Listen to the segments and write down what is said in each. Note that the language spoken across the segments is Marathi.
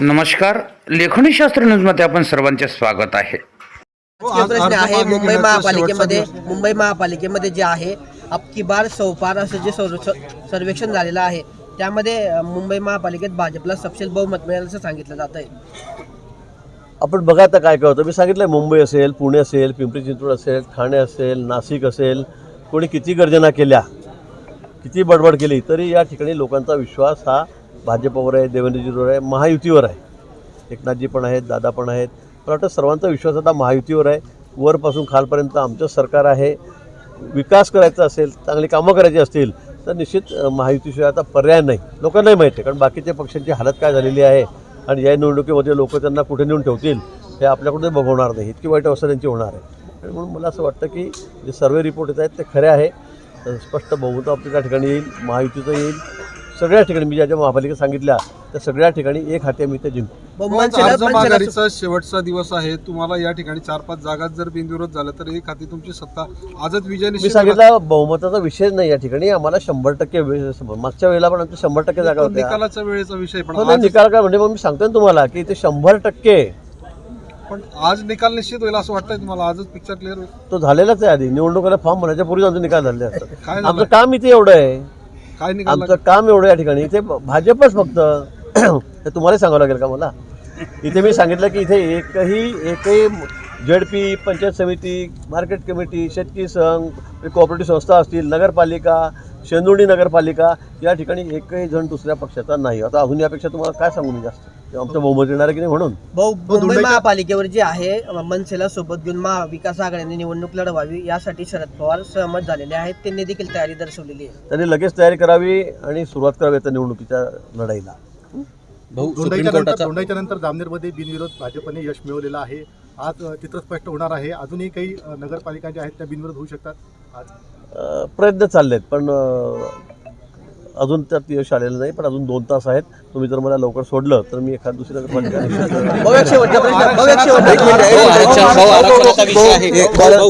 नमस्कार. लेखनी शास्त्र न्यूजमध्ये आपण सर्वांचे स्वागत आहे. प्रश्न आहे मुंबई महापालिकेमध्ये मुंबई महापालिकेमध्ये जे आहे अबकी बार सौपार असं जे सर्व- सर्वेक्षण झालेलं आहे त्यामध्ये मुंबई महापालिकेत भाजपला सपशेल बहुमत मिळेल असं सांगितलं जात आहे आपण बघा आता काय काय होतं मी सांगितलं मुंबई असेल पुणे असेल पिंपरी चिंचवड असेल ठाणे असेल नाशिक असेल कोणी किती गर्जना केल्या किती बडबड केली तरी या ठिकाणी लोकांचा विश्वास हा भाजपवर आहे देवेंद्रजीवर आहे महायुतीवर आहे. एकनाथजी पण आहेत दादा पण आहेत. मला वाटतं सर्वांचा विश्वास आता महायुतीवर आहे. वरपासून खालपर्यंत आमचं सरकार आहे. विकास करायचा असेल चांगली कामं करायची असतील तर निश्चित महायुतीशिवाय आता पर्याय नाही. लोकांनाही माहिती आहे कारण बाकीच्या पक्षांची हालत काय झालेली आहे आणि या निवडणुकीमध्ये लोक त्यांना कुठे नेऊन ठेवतील हे आपल्याकडून बघवणार नाही. इतकी वाईट अवस्था त्यांची होणार आहे. आणि म्हणून मला असं वाटतं की जे सर्वे रिपोर्ट येत आहेत ते खरे आहे. स्पष्ट बहुमत आपल्या त्या ठिकाणी येईल महायुतीचं येईल. सगळ्या ठिकाणी मी ज्या ज्या महापालिका सांगितल्या त्या सगळ्या ठिकाणी एक हाती आम्ही ते जिंकू. शेवटचा दिवस आहे. तुम्हाला या ठिकाणी चार पाच जागात जर बिनविरोध झालं तर एक हाती तुमची सत्ता आजच विजय मी निश्चित सांगितलं बहुमताचा विषय नाही या ठिकाणी. आम्हाला शंभर टक्के मागच्या वेळेला पण आमच्या शंभर टक्के जागा होत्या. निकालाच्या वेळेचा विषय पण हो निकाल काय म्हणजे मग मी सांगतोय ना तुम्हाला की ते शंभर टक्के. पण आज निकाल निश्चित होईल असं वाटतंय तुम्हाला? आजच पिक्चर क्लिअर होईल. तो झालेलाच आहे आधी. निवडणुकीला फॉर्म भरण्याच्या पूर्वी आमचे निकाल झाले असतात? आमचं काम इथे एवढं आहे. काय निकाल आमचं काम एवढं या ठिकाणी. इथे भाजपच फक्त. हे तुम्हाला सांगावं लागेल का मला? इथे मी सांगितलं की इथे एकही एकही जेडपी पंचायत समिती मार्केट कमिटी शेतकरी संघ कोऑपरेटिव्ह संस्था असतील नगरपालिका शेंदुर्णी नगरपालिका या ठिकाणी एकही जण दुसऱ्या पक्षाचा नाही. आता अजून यापेक्षा तुम्हाला काय सांगू मी जास्त? आमचं बहुमत येणार आहे की नाही म्हणून? बहु मुंबई महापालिकेवर जे आहे मनसेला सोबत घेऊन महाविकास आघाडीने निवडणूक लढवावी यासाठी शरद पवार सहमत झालेले आहेत. त्यांनी देखील तयारी दर्शवलेली आहे. त्यांनी लगेच तयारी करावी आणि सुरुवात करावी त्या निवडणुकीच्या लढाईला. नंतर जामनेरमध्ये बिनविरोध भाजपने यश मिळवलेलं आहे. आज चित्र स्पष्ट होणार आहे. अजूनही काही नगरपालिका ज्या आहेत त्या बिनविरोध होऊ शकतात. प्रयत्न चाललेत पण अ, अजून त्यात यश आलेलं नाही पण अजून दोन तास आहेत. तुम्ही जर मला लवकर सोडलं तर मी एखाद भाऊ,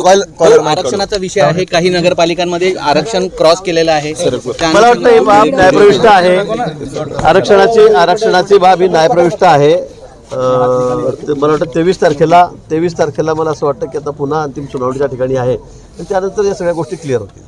आरक्षणाचा विषय आहे. काही नगरपालिकांमध्ये आरक्षण क्रॉस केलेलं आहे. मला वाटतं ही बाब न्यायप्रविष्ट आहे. आरक्षणाची आरक्षणाची बाब ही न्यायप्रविष्ट आहे. ते मला वाटतं तेवीस तारखेला तेवीस तारखेला मला असं वाटतं की आता पुन्हा अंतिम सुनावणीच्या ठिकाणी आहे आणि त्यानंतर या सगळ्या गोष्टी क्लिअर होतील.